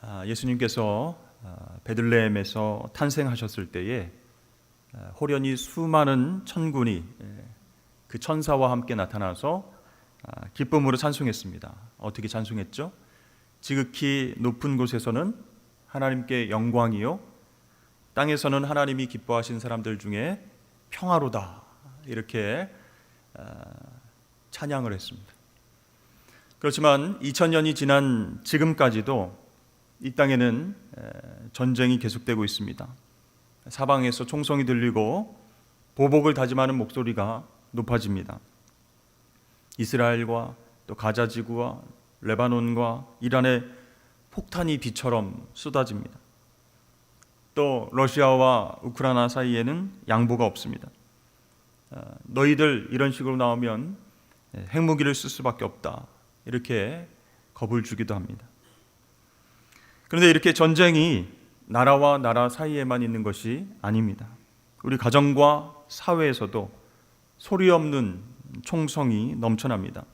아, 예수님께서 아, 베들레헴에서 탄생하셨을 때에 아, 호련히 수많은 천군이 예, 그 천사와 함께 나타나서 아, 기쁨으로 찬송했습니다. 어떻게 찬송했죠? 지극히 높은 곳에서는 하나님께 영광이요 땅에서는 하나님이 기뻐하신 사람들 중에 평화로다 이렇게 아, 찬양을 했습니다. 그렇지만 2000년이 지난 지금까지도 이 땅에는 전쟁이 계속되고 있습니다. 사방에서 총성이 들리고 보복을 다짐하는 목소리가 높아집니다. 이스라엘과 또 가자 지구와 레바논과 이란의 폭탄이 비처럼 쏟아집니다. 또 러시아와 우크라이나 사이에는 양보가 없습니다. 너희들 이런 식으로 나오면 핵무기를 쓸 수밖에 없다. 이렇게 겁을 주기도 합니다. 그런데 이렇게 전쟁이 나라와 나라 사이에만 있는 것이 아닙니다. 우리 가정과 사회에서도 소리 없는 총성이 넘쳐납니다.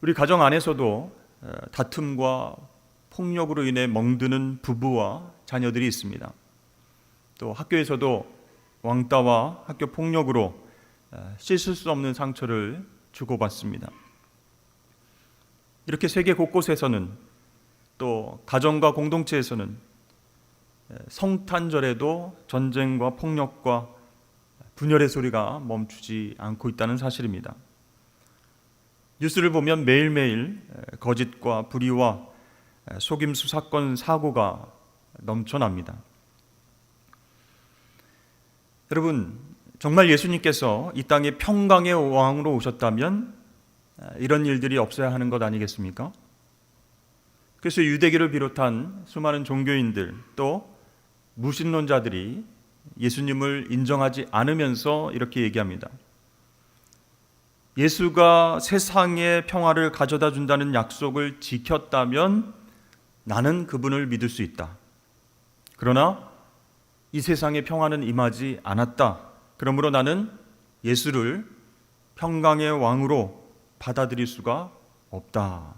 우리 가정 안에서도 다툼과 폭력으로 인해 멍드는 부부와 자녀들이 있습니다. 또 학교에서도 왕따와 학교 폭력으로 씻을 수 없는 상처를 주고받습니다. 이렇게 세계 곳곳에서는 또 가정과 공동체에서는 성탄절에도 전쟁과 폭력과 분열의 소리가 멈추지 않고 있다는 사실입니다. 뉴스를 보면 매일매일 거짓과 불의와 속임수 사건 사고가 넘쳐납니다. 여러분, 정말 예수님께서 이 땅에 평강의 왕으로 오셨다면 이런 일들이 없어야 하는 것 아니겠습니까? 그래서 유대교를 비롯한 수많은 종교인들 또 무신론자들이 예수님을 인정하지 않으면서 이렇게 얘기합니다. 예수가 세상의 평화를 가져다 준다는 약속을 지켰다면 나는 그분을 믿을 수 있다. 그러나 이 세상의 평화는 임하지 않았다. 그러므로 나는 예수를 평강의 왕으로 받아들일 수가 없다.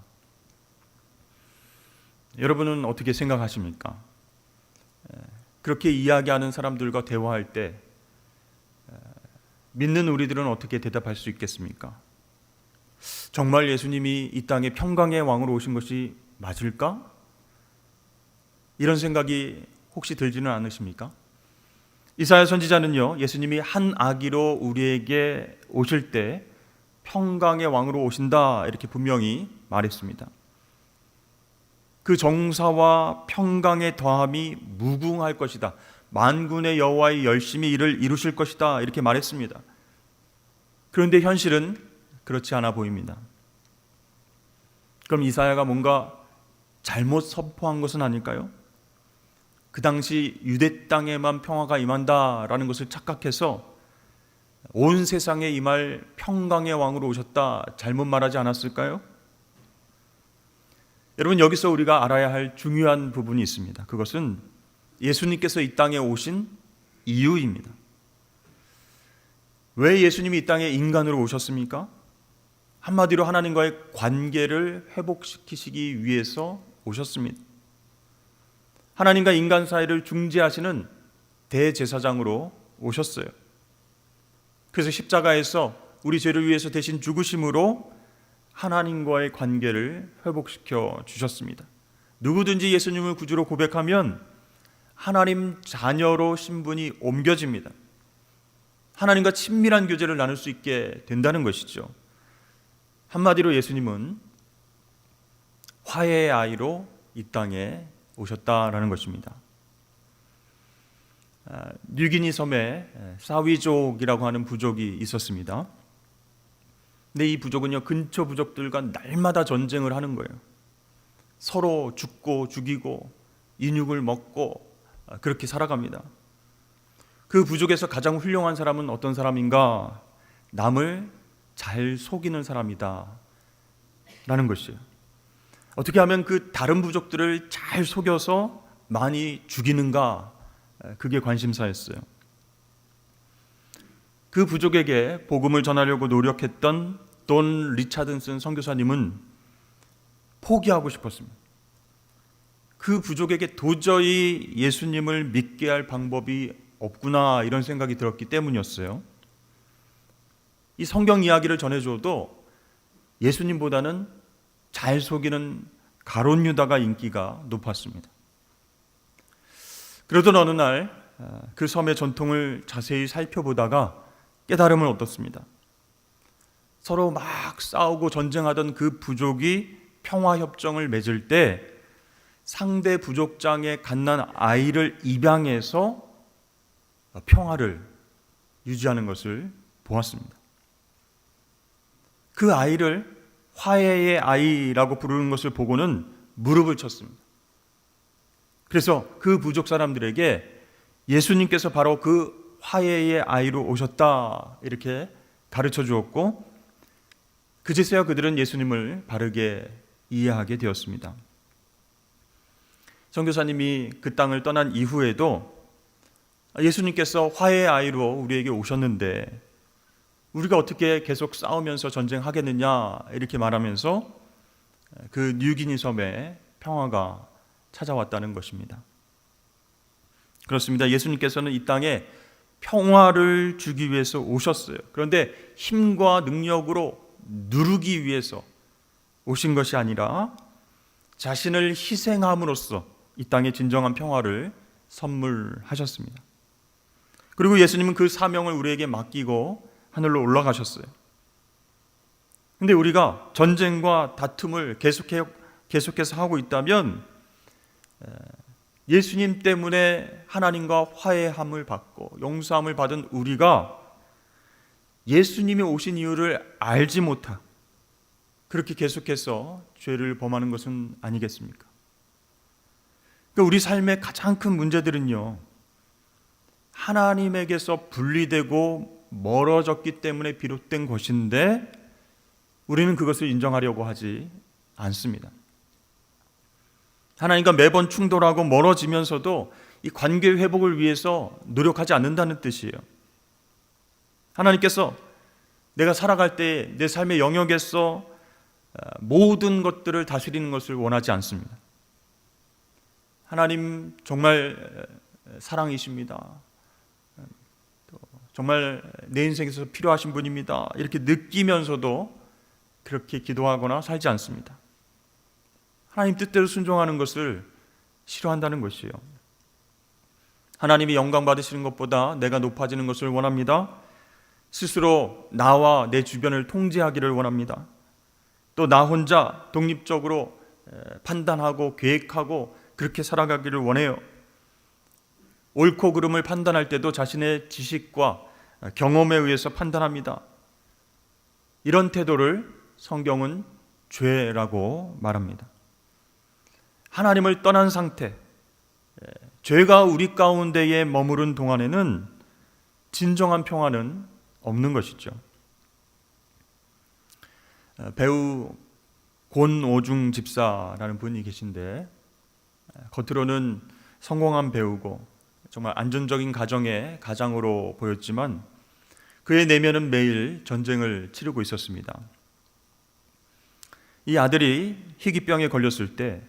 여러분은 어떻게 생각하십니까? 그렇게 이야기하는 사람들과 대화할 때 믿는 우리들은 어떻게 대답할 수 있겠습니까? 정말 예수님이 이 땅에 평강의 왕으로 오신 것이 맞을까? 이런 생각이 혹시 들지는 않으십니까? 이사야 선지자는요, 예수님이 한 아기로 우리에게 오실 때 평강의 왕으로 오신다 이렇게 분명히 말했습니다. 그 정사와 평강의 더함이 무궁할 것이다. 만군의 여호와의 열심히 일을 이루실 것이다. 이렇게 말했습니다. 그런데 현실은 그렇지 않아 보입니다. 그럼 이사야가 뭔가 잘못 선포한 것은 아닐까요? 그 당시 유대 땅에만 평화가 임한다라는 것을 착각해서 온 세상에 임할 평강의 왕으로 오셨다 잘못 말하지 않았을까요? 여러분 여기서 우리가 알아야 할 중요한 부분이 있습니다. 그것은 예수님께서 이 땅에 오신 이유입니다. 왜 예수님이 이 땅에 인간으로 오셨습니까? 한마디로 하나님과의 관계를 회복시키시기 위해서 오셨습니다. 하나님과 인간 사이를 중재하시는 대제사장으로 오셨어요. 그래서 십자가에서 우리 죄를 위해서 대신 죽으심으로 하나님과의 관계를 회복시켜 주셨습니다. 누구든지 예수님을 구주로 고백하면 하나님 자녀로 신분이 옮겨집니다. 하나님과 친밀한 교제를 나눌 수 있게 된다는 것이죠. 한마디로 예수님은 화해의 아이로 이 땅에 오셨다라는 것입니다. 아, 뉴기니 섬에 사위족이라고 하는 부족이 있었습니다. 근데 이 부족은요 근처 부족들과 날마다 전쟁을 하는 거예요. 서로 죽고 죽이고 인육을 먹고 아, 그렇게 살아갑니다. 그 부족에서 가장 훌륭한 사람은 어떤 사람인가? 남을 잘 속이는 사람이다. 라는 것이에요. 어떻게 하면 그 다른 부족들을 잘 속여서 많이 죽이는가? 그게 관심사였어요. 그 부족에게 복음을 전하려고 노력했던 돈 리차든슨 선교사님은 포기하고 싶었습니다. 그 부족에게 도저히 예수님을 믿게 할 방법이 없구나 이런 생각이 들었기 때문이었어요. 이 성경 이야기를 전해줘도 예수님보다는 잘 속이는 가론 유다가 인기가 높았습니다. 그러던 어느 날 그 섬의 전통을 자세히 살펴보다가 깨달음을 얻었습니다. 서로 막 싸우고 전쟁하던 그 부족이 평화 협정을 맺을 때 상대 부족장의 갓난 아이를 입양해서 평화를 유지하는 것을 보았습니다. 그 아이를 화해의 아이라고 부르는 것을 보고는 무릎을 쳤습니다. 그래서 그 부족 사람들에게 예수님께서 바로 그 화해의 아이로 오셨다 이렇게 가르쳐 주었고 그제서야 그들은 예수님을 바르게 이해하게 되었습니다. 선교사님이 그 땅을 떠난 이후에도 예수님께서 화해의 아이로 우리에게 오셨는데 우리가 어떻게 계속 싸우면서 전쟁하겠느냐 이렇게 말하면서 그 뉴기니 섬에 평화가 찾아왔다는 것입니다. 그렇습니다. 예수님께서는 이 땅에 평화를 주기 위해서 오셨어요. 그런데 힘과 능력으로 누르기 위해서 오신 것이 아니라 자신을 희생함으로써 이 땅에 진정한 평화를 선물하셨습니다. 그리고 예수님은 그 사명을 우리에게 맡기고 하늘로 올라가셨어요. 근데 우리가 전쟁과 다툼을 계속해, 계속해서 하고 있다면 예수님 때문에 하나님과 화해함을 받고 용서함을 받은 우리가 예수님이 오신 이유를 알지 못하 그렇게 계속해서 죄를 범하는 것은 아니겠습니까? 그러니까 우리 삶의 가장 큰 문제들은요. 하나님에게서 분리되고 멀어졌기 때문에 비롯된 것인데 우리는 그것을 인정하려고 하지 않습니다. 하나님과 매번 충돌하고 멀어지면서도 이 관계 회복을 위해서 노력하지 않는다는 뜻이에요. 하나님께서 내가 살아갈 때 내 삶의 영역에서 모든 것들을 다스리는 것을 원하지 않습니다. 하나님 정말 사랑이십니다. 정말 내 인생에서 필요하신 분입니다. 이렇게 느끼면서도 그렇게 기도하거나 살지 않습니다. 하나님 뜻대로 순종하는 것을 싫어한다는 것이에요. 하나님이 영광 받으시는 것보다 내가 높아지는 것을 원합니다. 스스로 나와 내 주변을 통제하기를 원합니다. 또 나 혼자 독립적으로 판단하고 계획하고 그렇게 살아가기를 원해요. 옳고 그름을 판단할 때도 자신의 지식과 경험에 의해서 판단합니다. 이런 태도를 성경은 죄라고 말합니다. 하나님을 떠난 상태, 죄가 우리 가운데에 머무른 동안에는 진정한 평화는 없는 것이죠. 배우 권오중 집사라는 분이 계신데 겉으로는 성공한 배우고 정말 안정적인 가정의 가장으로 보였지만 그의 내면은 매일 전쟁을 치르고 있었습니다. 이 아들이 희귀병에 걸렸을 때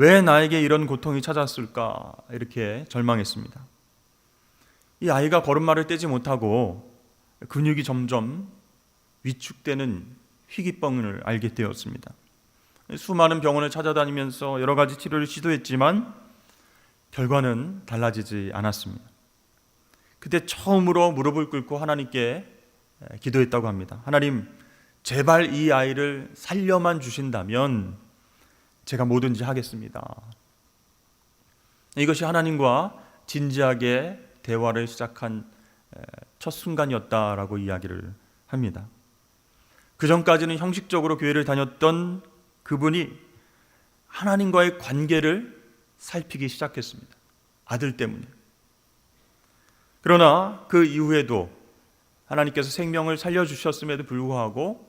왜 나에게 이런 고통이 찾았을까 이렇게 절망했습니다. 이 아이가 걸음마를 떼지 못하고 근육이 점점 위축되는 희귀병을 알게 되었습니다. 수많은 병원을 찾아다니면서 여러 가지 치료를 시도했지만 결과는 달라지지 않았습니다. 그때 처음으로 무릎을 꿇고 하나님께 기도했다고 합니다. 하나님, 제발 이 아이를 살려만 주신다면 제가 뭐든지 하겠습니다. 이것이 하나님과 진지하게 대화를 시작한 첫 순간이었다라고 이야기를 합니다. 그 전까지는 형식적으로 교회를 다녔던 그분이 하나님과의 관계를 살피기 시작했습니다. 아들 때문에. 그러나 그 이후에도 하나님께서 생명을 살려주셨음에도 불구하고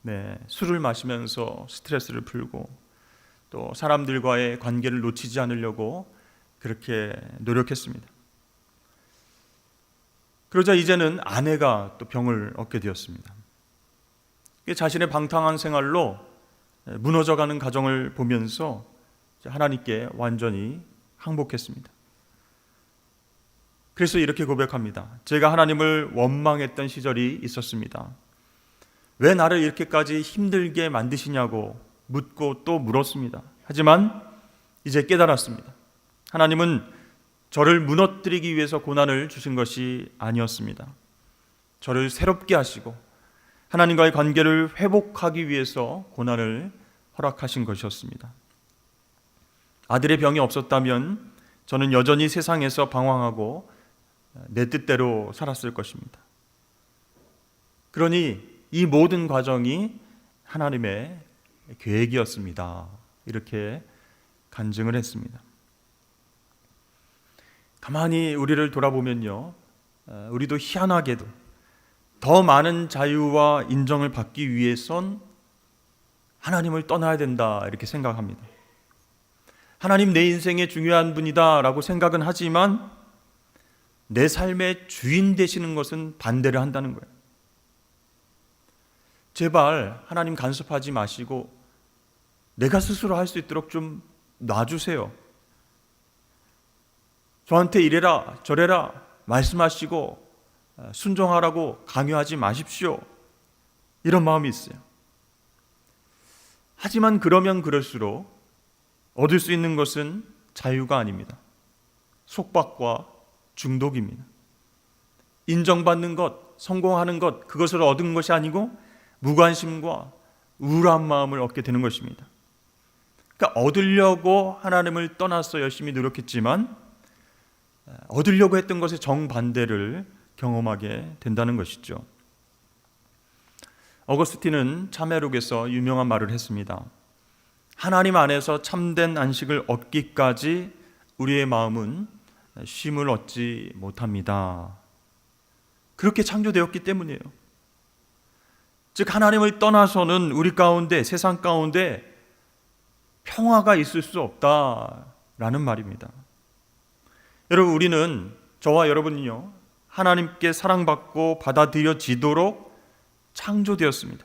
네, 술을 마시면서 스트레스를 풀고 또 사람들과의 관계를 놓치지 않으려고 그렇게 노력했습니다. 그러자 이제는 아내가 또 병을 얻게 되었습니다. 자신의 방탕한 생활로 무너져가는 가정을 보면서 하나님께 완전히 항복했습니다. 그래서 이렇게 고백합니다. 제가 하나님을 원망했던 시절이 있었습니다. 왜 나를 이렇게까지 힘들게 만드시냐고 묻고 또 물었습니다. 하지만 이제 깨달았습니다. 하나님은 저를 무너뜨리기 위해서 고난을 주신 것이 아니었습니다. 저를 새롭게 하시고 하나님과의 관계를 회복하기 위해서 고난을 허락하신 것이었습니다. 아들의 병이 없었다면 저는 여전히 세상에서 방황하고 내 뜻대로 살았을 것입니다. 그러니 이 모든 과정이 하나님의 계획이었습니다. 이렇게 간증을 했습니다. 가만히 우리를 돌아보면요. 어, 우리도 희한하게도 더 많은 자유와 인정을 받기 위해선 하나님을 떠나야 된다. 이렇게 생각합니다. 하나님 내 인생의 중요한 분이다라고 생각은 하지만 내 삶의 주인 되시는 것은 반대를 한다는 거예요. 제발 하나님 간섭하지 마시고 내가 스스로 할 수 있도록 좀 놔주세요. 저한테 이래라 저래라 말씀하시고 순종하라고 강요하지 마십시오. 이런 마음이 있어요. 하지만 그러면 그럴수록 얻을 수 있는 것은 자유가 아닙니다. 속박과 중독입니다. 인정받는 것, 성공하는 것, 그것을 얻은 것이 아니고 무관심과 우울한 마음을 얻게 되는 것입니다. 그러니까 얻으려고 하나님을 떠나서 열심히 노력했지만 얻으려고 했던 것의 정반대를 경험하게 된다는 것이죠. 어거스틴은 참회록에서 유명한 말을 했습니다. 하나님 안에서 참된 안식을 얻기까지 우리의 마음은 쉼을 얻지 못합니다. 그렇게 창조되었기 때문이에요. 즉 하나님을 떠나서는 우리 가운데 세상 가운데 평화가 있을 수 없다라는 말입니다. 여러분 우리는 저와 여러분이요 하나님께 사랑받고 받아들여지도록 창조되었습니다.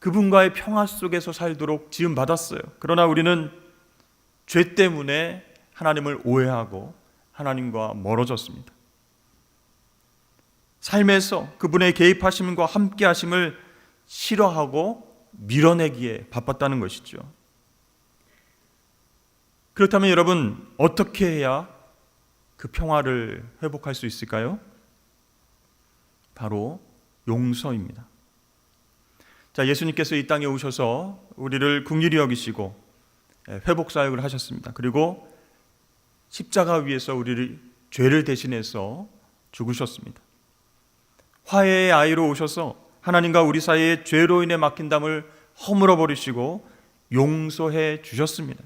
그분과의 평화 속에서 살도록 지음 받았어요. 그러나 우리는 죄 때문에 하나님을 오해하고 하나님과 멀어졌습니다. 삶에서 그분의 개입하심과 함께 하심을 싫어하고 밀어내기에 바빴다는 것이죠. 그렇다면 여러분 어떻게 해야 그 평화를 회복할 수 있을까요? 바로 용서입니다. 자, 예수님께서 이 땅에 오셔서 우리를 궁휼히 여기시고 회복 사역을 하셨습니다. 그리고 십자가 위에서 우리를 죄를 대신해서 죽으셨습니다. 화해의 아이로 오셔서 하나님과 우리 사이에 죄로 인해 막힌 담을 허물어 버리시고 용서해 주셨습니다.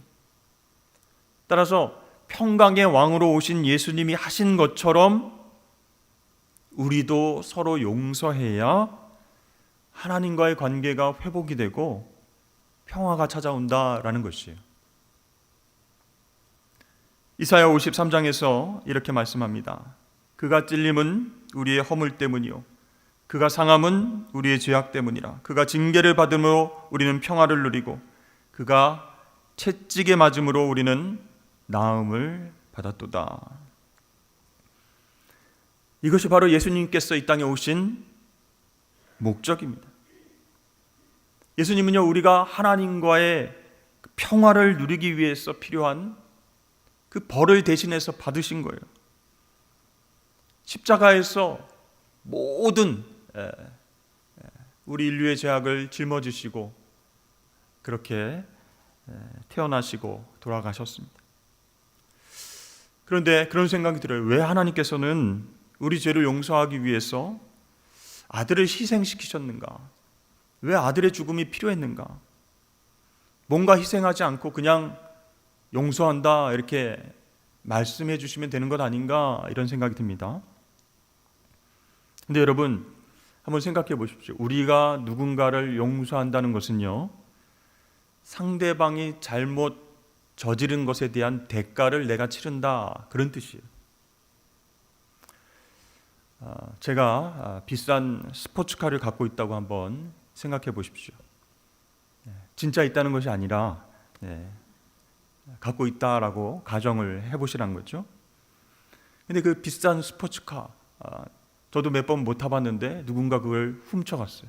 따라서 평강의 왕으로 오신 예수님이 하신 것처럼 우리도 서로 용서해야 하나님과의 관계가 회복이 되고 평화가 찾아온다라는 것이에요. 이사야 53장에서 이렇게 말씀합니다. 그가 찔림은 우리의 허물 때문이요 그가 상함은 우리의 죄악 때문이라. 그가 징계를 받음으로 우리는 평화를 누리고 그가 채찍에 맞음으로 우리는 나음을 받았도다. 이것이 바로 예수님께서 이 땅에 오신 목적입니다. 예수님은요, 우리가 하나님과의 평화를 누리기 위해서 필요한 그 벌을 대신해서 받으신 거예요. 십자가에서 모든 우리 인류의 죄악을 짊어지시고 그렇게 태어나시고 돌아가셨습니다. 그런데 그런 생각이 들어요. 왜 하나님께서는 우리 죄를 용서하기 위해서 아들을 희생시키셨는가? 왜 아들의 죽음이 필요했는가? 뭔가 희생하지 않고 그냥 용서한다 이렇게 말씀해 주시면 되는 것 아닌가 이런 생각이 듭니다. 근데 여러분 한번 생각해 보십시오. 우리가 누군가를 용서한다는 것은요. 상대방이 잘못 저지른 것에 대한 대가를 내가 치른다. 그런 뜻이에요. 아, 제가 아, 비싼 스포츠카를 갖고 있다고 한번 생각해 보십시오. 네, 진짜 있다는 것이 아니라 예, 갖고 있다라고 가정을 해보시란 거죠. 근데 그 비싼 스포츠카 아, 저도 몇 번 못 타봤는데 누군가 그걸 훔쳐갔어요.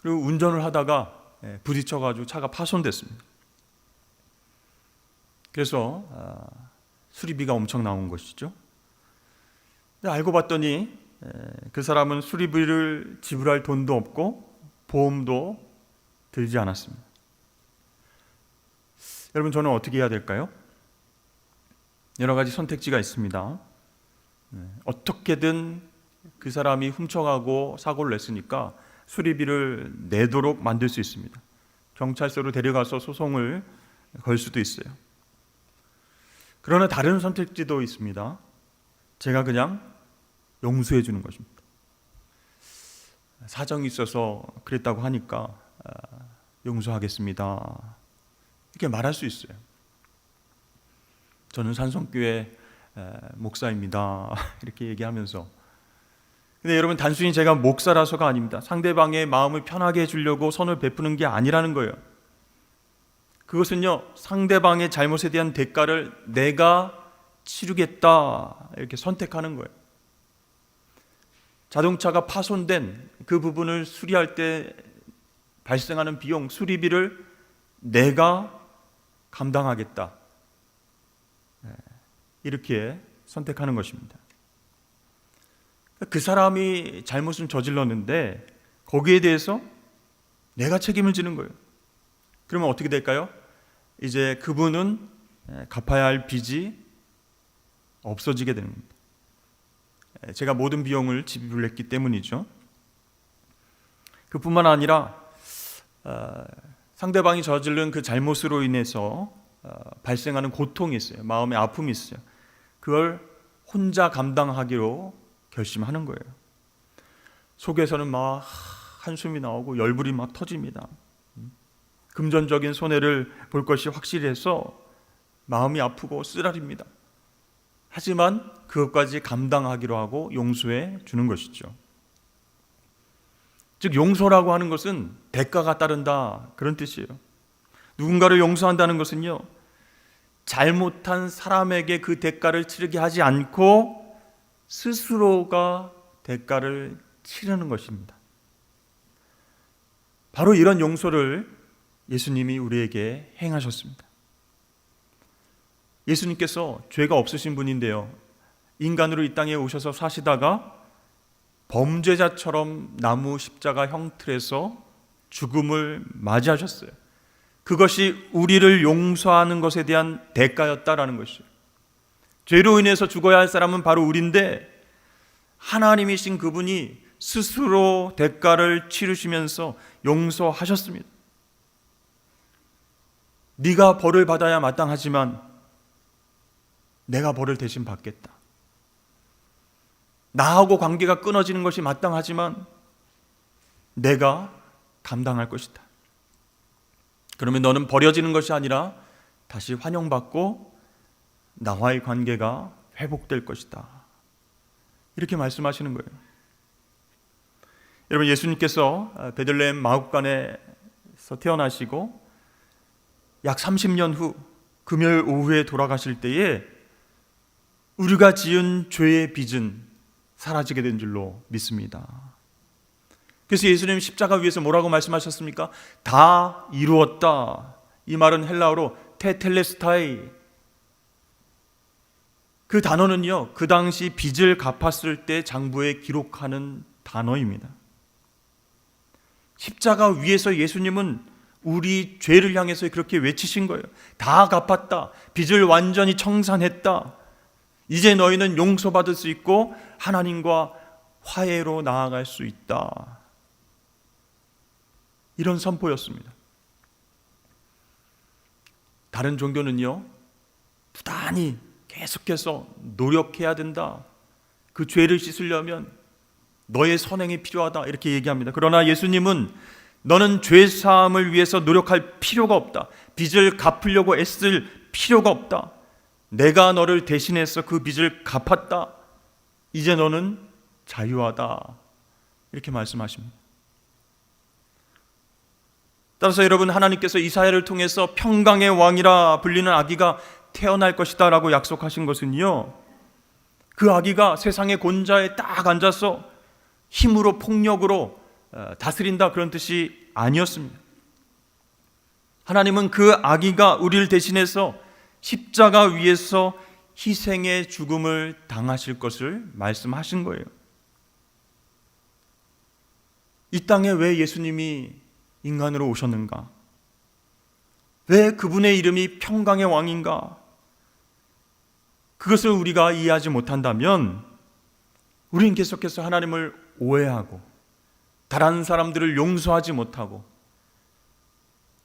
그리고 운전을 하다가 예, 부딪혀가지고 차가 파손됐습니다. 그래서 아, 수리비가 엄청 나온 것이죠. 알고 봤더니 에, 그 사람은 수리비를 지불할 돈도 없고 보험도 들지 않았습니다. 여러분 저는 어떻게 해야 될까요? 여러 가지 선택지가 있습니다. 네, 어떻게든 그 사람이 훔쳐가고 사고를 냈으니까 수리비를 내도록 만들 수 있습니다. 경찰서로 데려가서 소송을 걸 수도 있어요. 그러나 다른 선택지도 있습니다. 제가 그냥 용서해 주는 것입니다. 사정이 있어서 그랬다고 하니까 아, 용서하겠습니다. 이렇게 말할 수 있어요. 저는 산성교회 에, 목사입니다. 이렇게 얘기하면서 근데 여러분 단순히 제가 목사라서가 아닙니다. 상대방의 마음을 편하게 해주려고 선을 베푸는 게 아니라는 거예요. 그것은요 상대방의 잘못에 대한 대가를 내가 치르겠다 이렇게 선택하는 거예요. 자동차가 파손된 그 부분을 수리할 때 발생하는 비용 수리비를 내가 감당하겠다. 네, 이렇게 선택하는 것입니다. 그 사람이 잘못을 저질렀는데 거기에 대해서 내가 책임을 지는 거예요. 그러면 어떻게 될까요? 이제 그분은 갚아야 할 빚이 없어지게 겁니다. 제가 모든 비용을 지불했기 때문이죠. 그뿐만 아니라 어, 상대방이 저지른 그 잘못으로 인해서 어, 발생하는 고통이 있어요. 마음의 아픔이 있어요. 그걸 혼자 감당하기로 결심하는 거예요. 속에서는 막 한숨이 나오고 열불이 막 터집니다. 금전적인 손해를 볼 것이 확실해서 마음이 아프고 쓰라립니다. 하지만 그것까지 감당하기로 하고 용서해 주는 것이죠. 즉 용서라고 하는 것은 대가가 따른다 그런 뜻이에요. 누군가를 용서한다는 것은요. 잘못한 사람에게 그 대가를 치르게 하지 않고 스스로가 대가를 치르는 것입니다. 바로 이런 용서를 예수님이 우리에게 행하셨습니다. 예수님께서 죄가 없으신 분인데요. 인간으로 이 땅에 오셔서 사시다가 범죄자처럼 나무 십자가 형틀에서 죽음을 맞이하셨어요. 그것이 우리를 용서하는 것에 대한 대가였다라는 것이죠. 죄로 인해서 죽어야 할 사람은 바로 우리인데 하나님이신 그분이 스스로 대가를 치르시면서 용서하셨습니다. 네가 벌을 받아야 마땅하지만 내가 벌을 대신 받겠다. 나하고 관계가 끊어지는 것이 마땅하지만 내가 감당할 것이다. 그러면 너는 버려지는 것이 아니라 다시 환영받고 나와의 관계가 회복될 것이다. 이렇게 말씀하시는 거예요. 여러분 예수님께서 베들레헴 마국간에서 태어나시고 약 30년 후 금요일 오후에 돌아가실 때에 우리가 지은 죄의 빚은 사라지게 된 줄로 믿습니다. 그래서 예수님 십자가 위에서 뭐라고 말씀하셨습니까? 다 이루었다. 이 말은 헬라어로 테텔레스타이. 그 단어는요, 그 당시 빚을 갚았을 때 장부에 기록하는 단어입니다. 십자가 위에서 예수님은 우리 죄를 향해서 그렇게 외치신 거예요. 다 갚았다. 빚을 완전히 청산했다. 이제 너희는 용서받을 수 있고 하나님과 화해로 나아갈 수 있다. 이런 선포였습니다. 다른 종교는요, 부단히 계속해서 노력해야 된다. 그 죄를 씻으려면 너의 선행이 필요하다. 이렇게 얘기합니다. 그러나 예수님은 너는 죄 사함을 위해서 노력할 필요가 없다. 빚을 갚으려고 애쓸 필요가 없다. 내가 너를 대신해서 그 빚을 갚았다. 이제 너는 자유하다. 이렇게 말씀하십니다. 따라서 여러분 하나님께서 이사야를 통해서 평강의 왕이라 불리는 아기가 태어날 것이다라고 약속하신 것은요. 그 아기가 세상의 곤자에 딱 앉아서 힘으로 폭력으로 어, 다스린다 그런 뜻이 아니었습니다. 하나님은 그 아기가 우리를 대신해서 십자가 위에서 희생의 죽음을 당하실 것을 말씀하신 거예요. 이 땅에 왜 예수님이 인간으로 오셨는가? 왜 그분의 이름이 평강의 왕인가? 그것을 우리가 이해하지 못한다면 우리는 계속해서 하나님을 오해하고 다른 사람들을 용서하지 못하고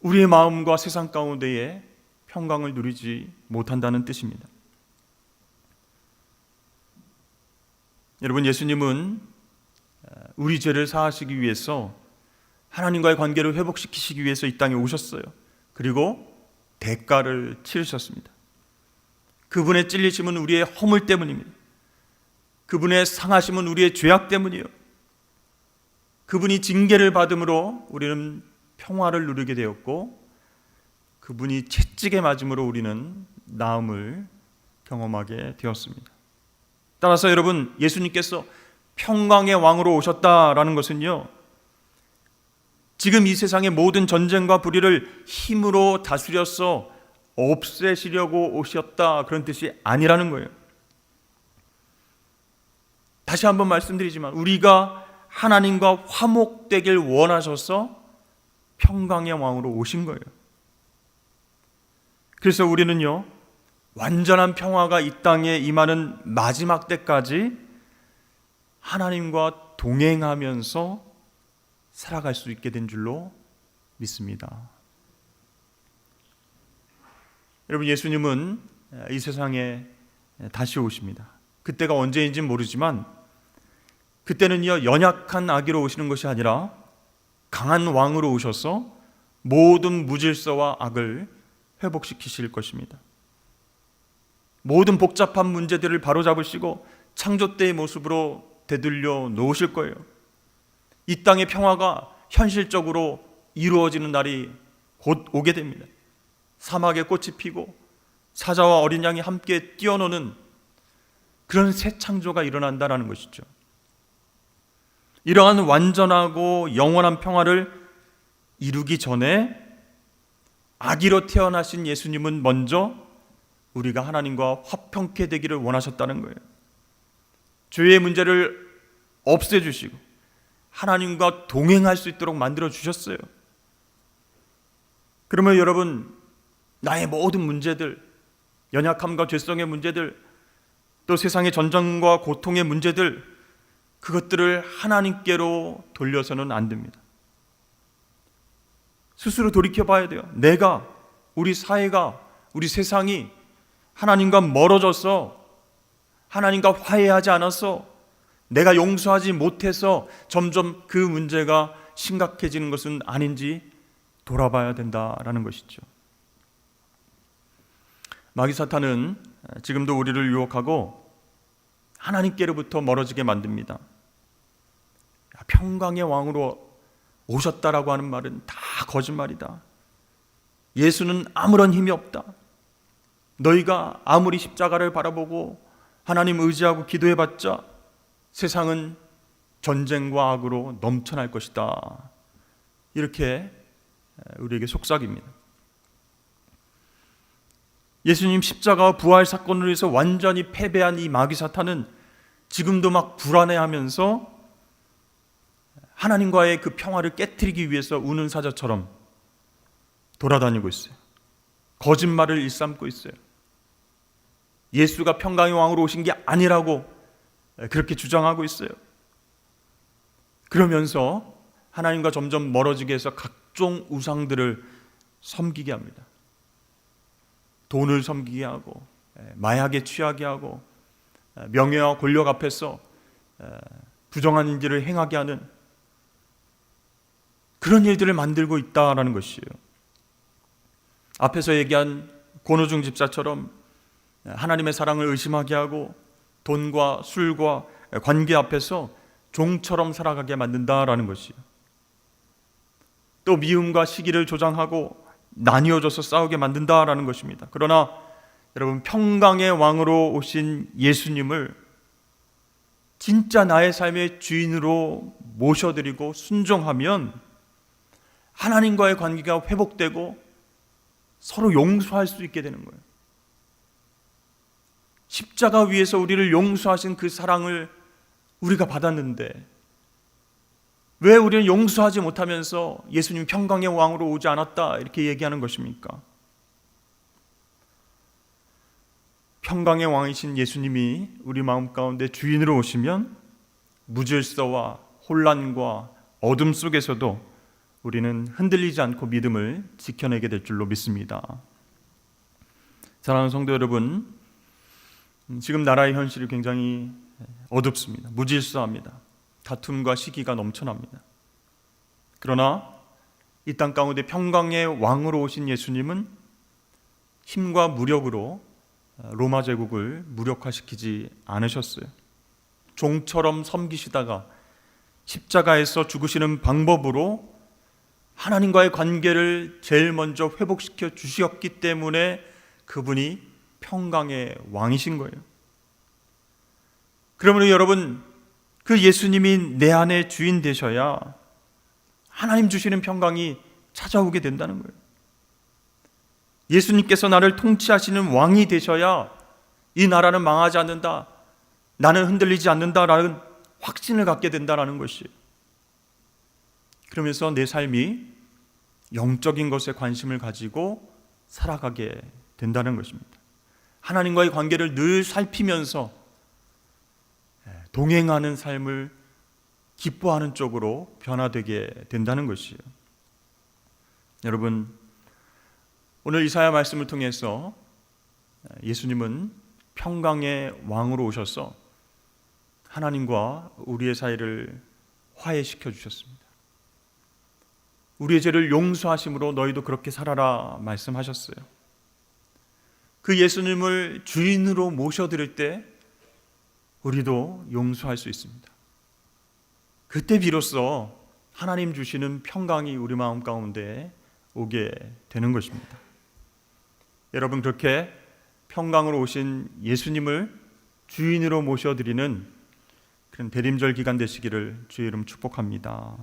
우리의 마음과 세상 가운데에 평강을 누리지 못한다는 뜻입니다. 여러분 예수님은 우리 죄를 사하시기 위해서 하나님과의 관계를 회복시키시기 위해서 이 땅에 오셨어요. 그리고 대가를 치르셨습니다. 그분의 찔리심은 우리의 허물 때문입니다. 그분의 상하심은 우리의 죄악 때문이요. 그분이 징계를 받음으로 우리는 평화를 누리게 되었고 그분이 채찍에 맞음으로 우리는 나음을 경험하게 되었습니다. 따라서 여러분 예수님께서 평강의 왕으로 오셨다라는 것은요. 지금 이 세상의 모든 전쟁과 불의를 힘으로 다스려서 없애시려고 오셨다 그런 뜻이 아니라는 거예요. 다시 한번 말씀드리지만 우리가 하나님과 화목되길 원하셔서 평강의 왕으로 오신 거예요. 그래서 우리는요, 완전한 평화가 이 땅에 임하는 마지막 때까지 하나님과 동행하면서 살아갈 수 있게 된 줄로 믿습니다. 여러분, 예수님은 이 세상에 다시 오십니다. 그때가 언제인지 모르지만 그때는요, 연약한 아기로 오시는 것이 아니라 강한 왕으로 오셔서 모든 무질서와 악을 회복시키실 것입니다. 모든 복잡한 문제들을 바로잡으시고 창조 때의 모습으로 되돌려 놓으실 거예요. 이 땅의 평화가 현실적으로 이루어지는 날이 곧 오게 됩니다. 사막에 꽃이 피고 사자와 어린 양이 함께 뛰어노는 그런 새 창조가 일어난다라는 것이죠. 이러한 완전하고 영원한 평화를 이루기 전에 아기로 태어나신 예수님은 먼저 우리가 하나님과 화평케 되기를 원하셨다는 거예요. 죄의 문제를 없애주시고 하나님과 동행할 수 있도록 만들어 주셨어요. 그러면 여러분 나의 모든 문제들, 연약함과 죄성의 문제들, 또 세상의 전쟁과 고통의 문제들 그것들을 하나님께로 돌려서는 안 됩니다. 스스로 돌이켜 봐야 돼요. 내가 우리 사회가 우리 세상이 하나님과 멀어져서 하나님과 화해하지 않아서 내가 용서하지 못해서 점점 그 문제가 심각해지는 것은 아닌지 돌아봐야 된다라는 것이죠. 마귀 사탄은 지금도 우리를 유혹하고 하나님께로부터 멀어지게 만듭니다. 평강의 왕으로 오셨다라고 하는 말은 다 거짓말이다. 예수는 아무런 힘이 없다. 너희가 아무리 십자가를 바라보고 하나님 의지하고 기도해봤자 세상은 전쟁과 악으로 넘쳐날 것이다. 이렇게 우리에게 속삭입니다. 예수님 십자가와 부활 사건으로 해서 완전히 패배한 이 마귀 사탄은 지금도 막 불안해하면서 하나님과의 그 평화를 깨뜨리기 위해서 우는 사자처럼 돌아다니고 있어요. 거짓말을 일삼고 있어요. 예수가 평강의 왕으로 오신 게 아니라고 그렇게 주장하고 있어요. 그러면서 하나님과 점점 멀어지게 해서 각종 우상들을 섬기게 합니다. 돈을 섬기게 하고 마약에 취하게 하고 명예와 권력 앞에서 부정한 일을 행하게 하는 그런 일들을 만들고 있다라는 것이에요. 앞에서 얘기한 고노중 집사처럼 하나님의 사랑을 의심하게 하고 돈과 술과 관계 앞에서 종처럼 살아가게 만든다라는 것이요. 또 미움과 시기를 조장하고 나뉘어져서 싸우게 만든다라는 것입니다. 그러나 여러분 평강의 왕으로 오신 예수님을 진짜 나의 삶의 주인으로 모셔드리고 순종하면 하나님과의 관계가 회복되고 서로 용서할 수 있게 되는 거예요. 십자가 위에서 우리를 용서하신 그 사랑을 우리가 받았는데 왜 우리는 용서하지 못하면서 예수님 평강의 왕으로 오지 않았다 이렇게 얘기하는 것입니까? 평강의 왕이신 예수님이 우리 마음 가운데 주인으로 오시면 무질서와 혼란과 어둠 속에서도 우리는 흔들리지 않고 믿음을 지켜내게 될 줄로 믿습니다. 사랑하는 성도 여러분, 지금 나라의 현실이 굉장히 어둡습니다. 무질서합니다. 다툼과 시기가 넘쳐납니다. 그러나 이 땅 가운데 평강의 왕으로 오신 예수님은 힘과 무력으로 로마 제국을 무력화시키지 않으셨어요. 종처럼 섬기시다가 십자가에서 죽으시는 방법으로 하나님과의 관계를 제일 먼저 회복시켜 주셨기 때문에 그분이 평강의 왕이신 거예요. 그러므로 여러분 그 예수님이 내 안에 주인 되셔야 하나님 주시는 평강이 찾아오게 된다는 거예요. 예수님께서 나를 통치하시는 왕이 되셔야 이 나라는 망하지 않는다. 나는 흔들리지 않는다라는 확신을 갖게 된다라는 것이. 그러면서 내 삶이 영적인 것에 관심을 가지고 살아가게 된다는 것입니다. 하나님과의 관계를 늘 살피면서 동행하는 삶을 기뻐하는 쪽으로 변화되게 된다는 것이에요. 여러분, 오늘 이사야 말씀을 통해서 예수님은 평강의 왕으로 오셔서 하나님과 우리의 사이를 화해시켜 주셨습니다. 우리의 죄를 용서하심으로 너희도 그렇게 살아라 말씀하셨어요. 그 예수님을 주인으로 모셔드릴 때 우리도 용서할 수 있습니다. 그때 비로소 하나님 주시는 평강이 우리 마음 가운데 오게 되는 것입니다. 여러분 그렇게 평강으로 오신 예수님을 주인으로 모셔드리는 그런 대림절 기간 되시기를 주의 이름 축복합니다.